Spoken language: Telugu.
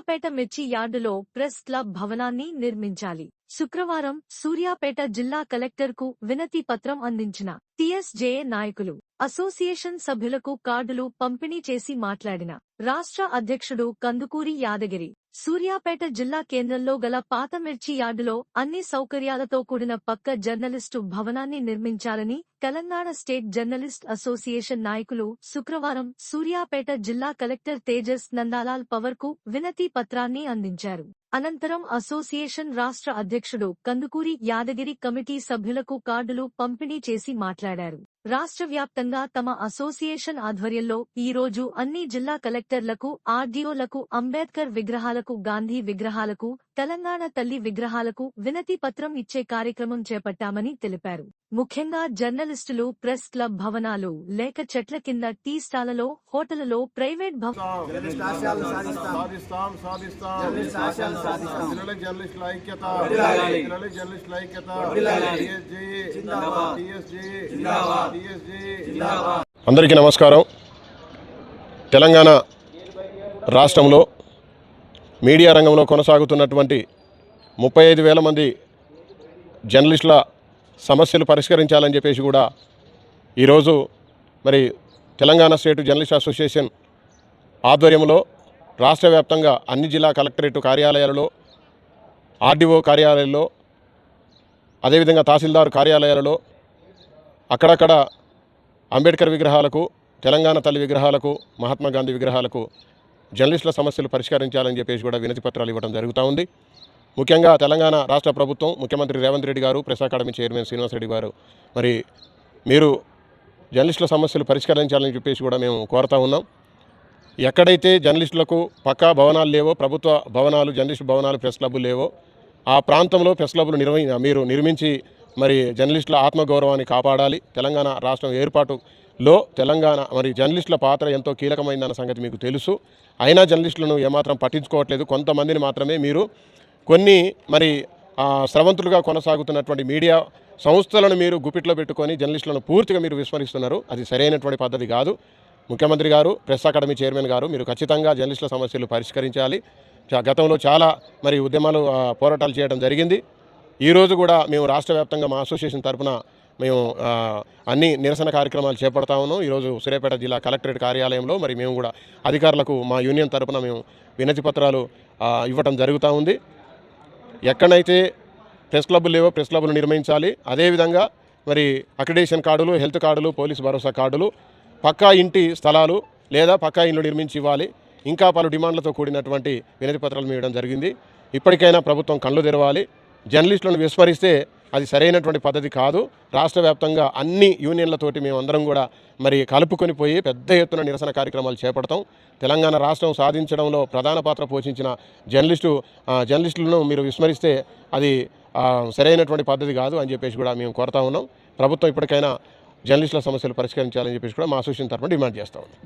సూర్యాపేట మిర్చి యార్డులో ప్రెస్ క్లబ్ భవనాన్ని నిర్మించాలి. శుక్రవారం సూర్యాపేట జిల్లా కలెక్టర్కు వినతి పత్రం అందించిన టీఎస్జేఏ నాయకులు అసోసియేషన్ సభ్యులకు కార్డులు పంపిణీ చేసి మాట్లాడిన రాష్ట్ర అధ్యక్షుడు కందుకూరి యాదగిరి. సూర్యాపేట జిల్లా కేంద్రంలో గల పాత మిర్చి యార్డులో అన్ని సౌకర్యాలతో కూడిన పక్క జర్నలిస్టు భవనాన్ని నిర్మించాలని తెలంగాణ స్టేట్ జర్నలిస్ట్ అసోసియేషన్ నాయకులు శుక్రవారం సూర్యాపేట జిల్లా కలెక్టర్ తేజస్ నందాలాల్ పవర్కు వినతి పత్రాన్ని అందించారు. అనంతరం అసోసియేషన్ రాష్ట్ర అధ్యక్షుడు కందుకూరి యాదగిరి కమిటీ సభ్యులకు కార్డులు పంపిణీ చేసి మాట్లాడారు. మాట్లాడారు రాష్ట్ర వ్యాప్తంగా తమ అసోసియేషన్ ఆధ్వర్యంలో ఈ రోజు అన్ని జిల్లా కలెక్టర్లకు ఆర్డీఓలకు అంబేద్కర్ విగ్రహాలకు గాంధీ విగ్రహాలకు తెలంగాణ తల్లి విగ్రహాలకు వినతి పత్రం ఇచ్చే కార్యక్రమం చేపట్టామని తెలిపారు. ముఖ్యంగా జర్నలిస్టులు ప్రెస్ క్లబ్ భవనాలు లేక చెట్ల కింద టీ స్టాలలో హోటళ్ళలో ప్రైవేట్ భవ అందరికీ నమస్కారం. తెలంగాణ రాష్ట్రంలో మీడియా రంగంలో కొనసాగుతున్నటువంటి ముప్పై ఐదు వేల మంది జర్నలిస్టుల సమస్యలు పరిష్కరించాలని చెప్పేసి కూడా ఈరోజు మరి తెలంగాణ స్టేట్ జర్నలిస్ట్ అసోసియేషన్ ఆధ్వర్యంలో రాష్ట్ర వ్యాప్తంగా అన్ని జిల్లా కలెక్టరేట్ కార్యాలయాలలో ఆర్డీఓ కార్యాలయాల్లో అదేవిధంగా తహసీల్దార్ కార్యాలయాలలో అక్కడక్కడ అంబేద్కర్ విగ్రహాలకు తెలంగాణ తల్లి విగ్రహాలకు మహాత్మా గాంధీ విగ్రహాలకు జర్నలిస్టుల సమస్యలు పరిష్కరించాలని చెప్పేసి కూడా వినతి పత్రాలు ఇవ్వడం జరుగుతూ ఉంది. ముఖ్యంగా తెలంగాణ రాష్ట్ర ప్రభుత్వం ముఖ్యమంత్రి రేవంత్ రెడ్డి గారు ప్రెస్ అకాడమీ చైర్మన్ శ్రీనివాసరెడ్డి గారు మరి మీరు జర్నలిస్టుల సమస్యలు పరిష్కరించాలని చెప్పేసి కూడా మేము కోరుతా ఉన్నాం. ఎక్కడైతే జర్నలిస్టులకు పక్కా భవనాలు లేవో ప్రభుత్వ భవనాలు జర్నలిస్టు భవనాలు ప్రెస్ క్లబ్బులు లేవో ఆ ప్రాంతంలో ప్రెస్ క్లబ్లు నిర్వహి మీరు నిర్మించి మరి జర్నలిస్టుల ఆత్మగౌరవాన్ని కాపాడాలి. తెలంగాణ రాష్ట్రం ఏర్పాటులో తెలంగాణ మరి జర్నలిస్టుల పాత్ర ఎంతో కీలకమైందన్న సంగతి మీకు తెలుసు. అయినా జర్నలిస్టులను ఏమాత్రం పట్టించుకోవట్లేదు. కొంతమందిని మాత్రమే మీరు కొన్ని మరి స్రవంతులుగా కొనసాగుతున్నటువంటి మీడియా సంస్థలను మీరు గుప్పిట్లో పెట్టుకొని జర్నలిస్టులను పూర్తిగా మీరు విస్మరిస్తున్నారు. అది సరైనటువంటి పద్ధతి కాదు. ముఖ్యమంత్రి గారు ప్రెస్ అకాడమీ చైర్మన్ గారు మీరు ఖచ్చితంగా జర్నలిస్టుల సమస్యలు పరిష్కరించాలి. గతంలో చాలా మరి ఉద్యమాలు పోరాటాలు చేయడం జరిగింది. ఈరోజు కూడా మేము రాష్ట్ర వ్యాప్తంగా మా అసోసియేషన్ తరపున మేము అన్ని నిరసన కార్యక్రమాలు చేపడతా ఉన్నాం. ఈరోజు సూర్యాపేట జిల్లా కలెక్టరేట్ కార్యాలయంలో మరి మేము కూడా అధికారులకు మా యూనియన్ తరఫున మేము వినతి పత్రాలు ఇవ్వటం జరుగుతూ ఉంది. ఎక్కడైతే ప్రెస్ క్లబ్లు లేవో ప్రెస్ క్లబ్లు నిర్మించాలి. అదేవిధంగా మరి అక్రిడేషన్ కార్డులు హెల్త్ కార్డులు పోలీస్ భరోసా కార్డులు పక్కా ఇంటి స్థలాలు లేదా పక్కా ఇల్లు నిర్మించి ఇవ్వాలి. ఇంకా పలు డిమాండ్లతో కూడినటువంటి వినతి పత్రాలు ఇవ్వడం జరిగింది. ఇప్పటికైనా ప్రభుత్వం కళ్ళు తెరవాలి. జర్నలిస్టులను విస్మరిస్తే అది సరైనటువంటి పద్ధతి కాదు. రాష్ట్ర వ్యాప్తంగా అన్ని యూనియన్లతోటి మేమందరం కూడా మరి కలుపుకొని పోయి పెద్ద ఎత్తున నిరసన కార్యక్రమాలు చేపడతాం. తెలంగాణ రాష్ట్రం సాధించడంలో ప్రధాన పాత్ర పోషించిన జర్నలిస్టు జర్నలిస్టులను మీరు విస్మరిస్తే అది సరైనటువంటి పద్ధతి కాదు అని చెప్పేసి కూడా మేము కోరుతా ఉన్నాం. ప్రభుత్వం ఇప్పటికైనా జర్నలిస్టుల సమస్యలు పరిష్కరించాలని చెప్పేసి కూడా మా అసోసియేషన్ తరఫున డిమాండ్ చేస్తా ఉన్నాం.